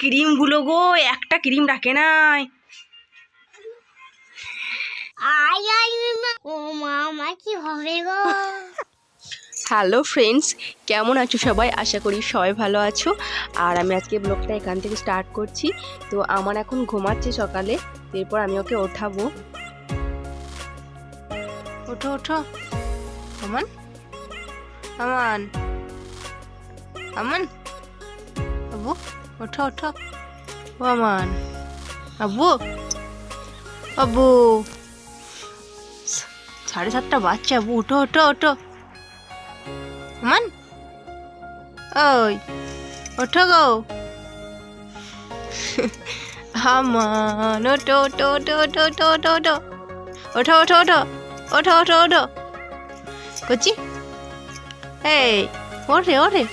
ক্রিমগুলো গো একটা ক্রিম রাখে নাই। হ্যালো ফ্রেন্ডস কেমন আছো সবাই? আশা করি সবাই ভালো আছো। আর আমি আজকে ব্লগটা এখান থেকে স্টার্ট করছি। তো আমার এখন ঘুমাচ্ছে সকালে এরপর আমি ওকে ওঠাবো। ওঠো ওঠো। আমান আমান আমান আবু ওঠো ওঠো ও আমান আবু আবু সাড়ে সাতটা বাচ্চা আবু ওঠো ওঠো ওঠো আমান ওই ওঠো গো আমান ওঠো ওঠো ওঠো ওঠো ওঠো ওঠো ওঠো ওঠো ওঠো ওঠো ওঠো ওঠো ওঠো কচি এই ওঠে ওঠে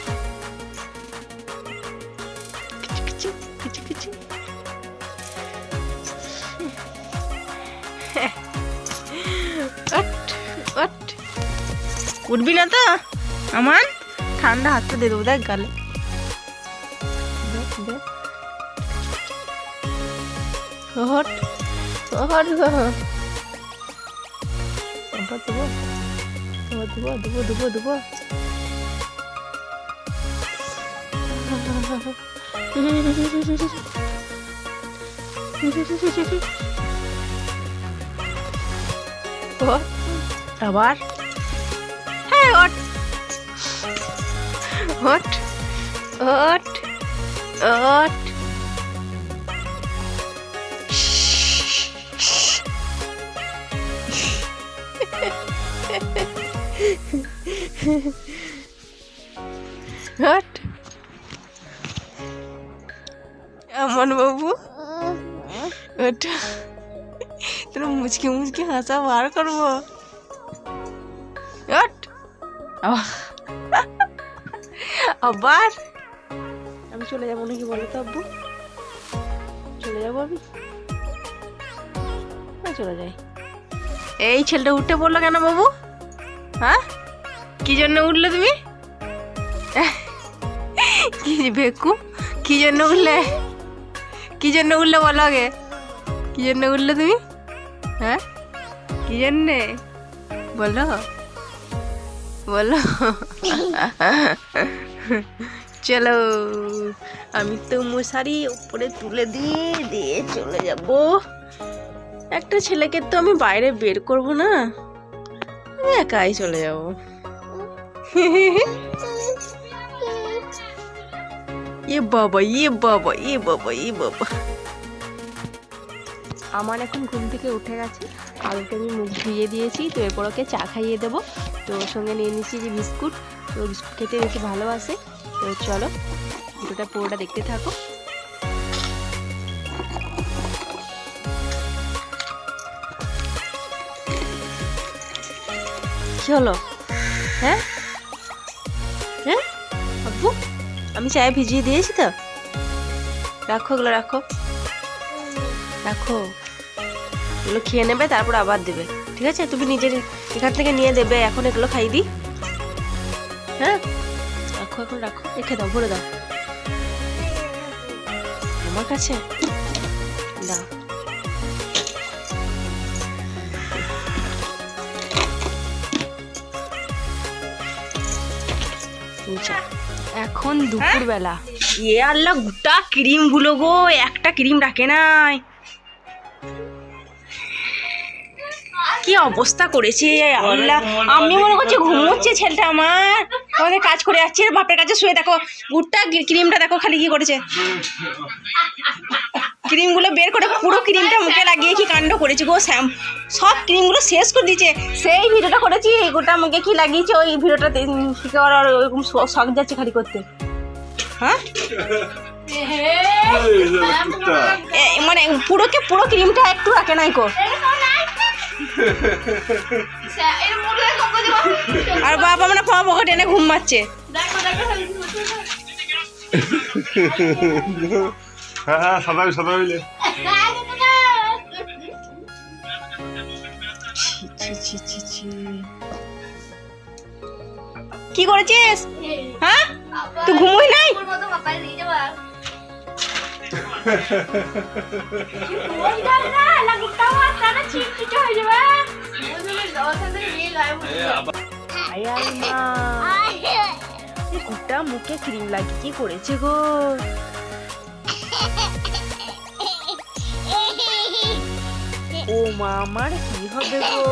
উঠবি না তো আমার ঠান্ডা হাতটা দিয়ে দেবো দেখ গালে। দেবো দেবো দেবো। তারপর আবার হ্যাঁ ওট ওট ওট ওট হট আমার বাবু ওটা তোর মুচকি মুচকি হাসা বার করব। আবার। আমি চলে যাব নাকি বলো তো আব্বু? চলে যাব আমি? না চলে যাই। এই ছেলেটা উঠতে পড়ল কেন বাবু? হ্যাঁ? কি জন্য উঠলে তুমি? কি বেকু। কি জন্য উঠলে? কি জন্য উঠলে বলো আগে। কি জন্য উঠলে তুমি? হ্যাঁ? কি জন্যে? বলো। বলো। চলো, আমি তো মশারি উপরে তুলে দিয়ে দিয়ে চলে যাব। একটা ছেলেকে তো আমি বাইরে বের করব না। আমি একাই চলে যাব। ইয়ে বাবা ইয়ে বাবা ইয়ে বাবা ইয়ে বাবা। আমার এখন ঘুম থেকে উঠে গেছে। আর ওকে আমি মুখ ধুয়ে দিয়েছি, তো এরপর ওকে চা খাইয়ে দেবো। তো সঙ্গে নিয়ে নিচ্ছি যে বিস্কুট, তো বিস্কুট খেতে বেশি ভালোবাসে। তো চলো ভিডিওটা পুরোটা দেখতে থাকো। হলো হ্যাঁ? হ্যাঁ? আব্বু, আমি চায়ে ভিজিয়ে দিয়েছি তো? রাখো, এগুলো রাখো। রাখো। এগুলো খেয়ে নেবে, তারপর আবার দেবে। ঠিক আছে? তুমি নিজের এখান থেকে নিয়ে দেবে, এখন এগুলো খাই দিই হ্যাঁ? রাখো এখন, রাখো। রেখে দাও, ভরে দাও। আমার কাছে? দাও। এখন দুপুরবেলা। এ আল্লাহ, গোটা ক্রিমগুলো গো, একটা ক্রিম রাখে নাই। অবস্থা করেছে। আল্লাহ আমি মনে করছি ঘুমোচ্ছে ছেলেটা আমার। আমাদের কাজ করে যাচ্ছে বাপের কাছে শুয়ে দেখো গুড়টা ক্রিমটা দেখো খালি কি করেছে। ক্রিমগুলো বের করে পুরো ক্রিমটা মুখে লাগিয়ে কি কাণ্ড করেছে গো শ্যাম। সব ক্রিমগুলো শেষ করে দিয়েছে। সেই ভিডিওটা করেছি গোটা মুখে কি লাগিয়েছে ওই আর ওরকম শখ যাচ্ছে খালি করতে। হ্যাঁ? এ, মানে পুরোকে পুরো ক্রিমটা একটু রাখে নাই কো। আর বাবা মানে আমরা পাবো টেনে ঘুম মারছে হ্যাঁ কি করেছিস? হ্যাঁ? এই মুখে ক্রিম লাগিয়ে কি করেছে গো ও মা আমার কি হবে গো?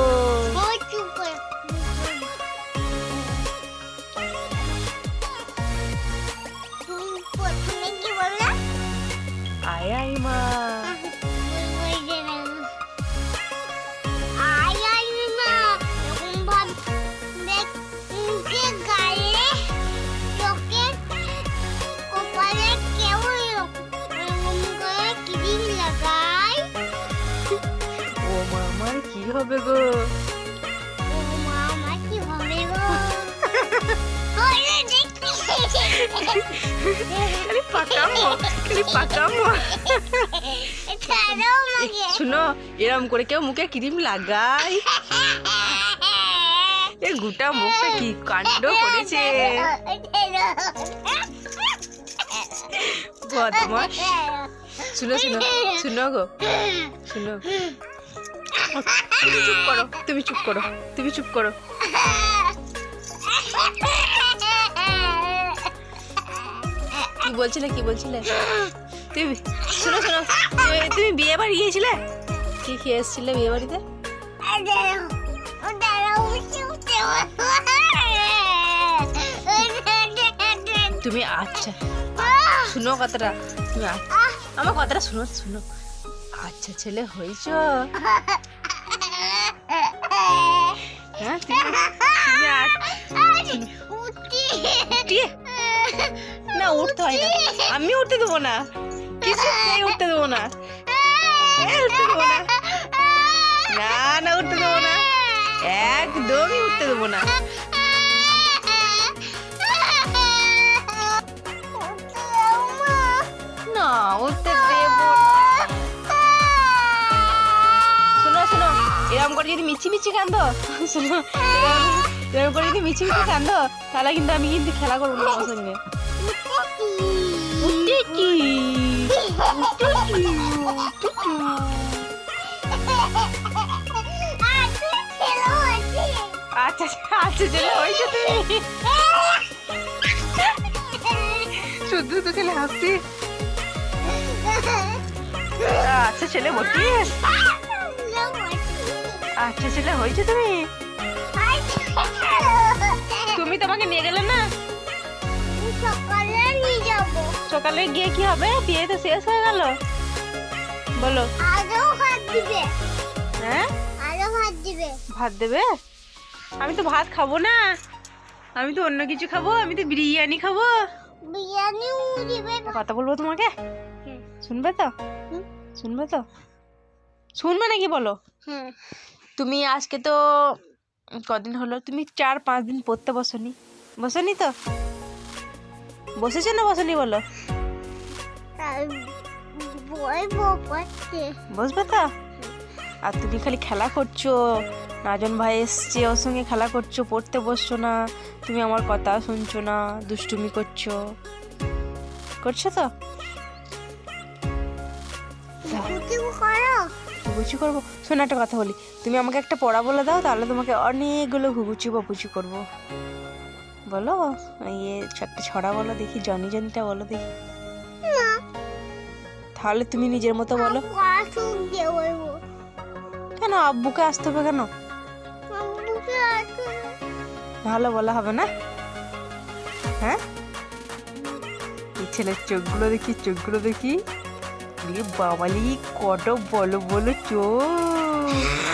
ছাড়ো আমাকে। শুনো এরম করে কেউ মুখে ক্রিম লাগায়। এ গোটা মুখটা কি কাণ্ড করেছে। বদমাস শুনো শুনো শুনো গো। শুনো। তুমি চুপ করো, তুমি চুপ করো, তুমি চুপ করো। কি বলছিলে কি বলছিলে? তুমি শোনো শোনো, তুমি- বিয়ে বাড়ি গিয়েছিলে? কি খেয়ে এসেছিলে বিয়ে বাড়িতে? তুমি আচ্ছা শুনো কথাটা, তুমি আমার কথাটা শুনো শুনো। আচ্ছা ছেলে হয়েছ। হ্যাঁ তুমি তুমি উঠিয়ে? না উঠতে হয় না। আমি উঠতে দেবো না। কিছু উঠতে দেবো না। উঠতে দেবো না। না না উঠতে দেবো না। একদমই উঠতে দেবো না। এরকম করে যদি মিছি মিছি কান্দো শোনো এরম- এরম করে যদি মিছি মিছি কান্দো তাহলে কিন্তু আমি কিন্তু খেলা করব না তোমার সঙ্গে? আচ্ছা আচ্ছা চলে হয়েছে তুমি শুধু তো খেলে হাসছি আচ্ছা ছেলে বটিস আচ্ছা ছেলে হয়েছে তুমি? তুমি তোমাকে নিয়ে গেলে না? সকালে নিয়ে যাব। সকালে গিয়ে কি হবে? বিয়ে তো শেষ হয়ে গেল। বলো। আরও ভাত দিবে। হ্যাঁ? আরও ভাত দিবে। ভাত দেবে? আমি তো ভাত খাব না। আমি তো অন্য কিছু খাব। আমি তো বিরিয়ানি খাব। দিবে। কথা বলব তোমাকে? শুনবে তো? শুনবে তো? শুনবে নাকি বলো? হ্যাঁ তুমি আজকে তো কদিন হলো? তুমি চার পাঁচ দিন পড়তে বসনি। বসনি তো? বসেছো না বসনি বলো? বসবে তো? আর তুমি খালি খেলা করছ। রাজন ভাই এসছে ওর সঙ্গে খেলা করছ পড়তে বসছো না। তুমি আমার কথা শুনছো না দুষ্টুমি করছ। করছ তো? ঘুঘুচি করব। শোনো, একটা কথা বলি। তুমি আমাকে একটা পড়া বলে দাও, তাহলে তোমাকে অনেকগুলো ঘুঘুচি বাপুচি করব। বলো ইয়ে একটা ছড়া বলো দেখি, জনি জনিটা বলো দেখি। তাহলে তুমি নিজের মতো বলো। কেন, আব্বুকে আসতে হবে কেন? ভালো বলা হবে না? হ্যাঁ? ছেলের চোখগুলো দেখি চোখগুলো দেখি। বাবালি কত বলো বলো চোখ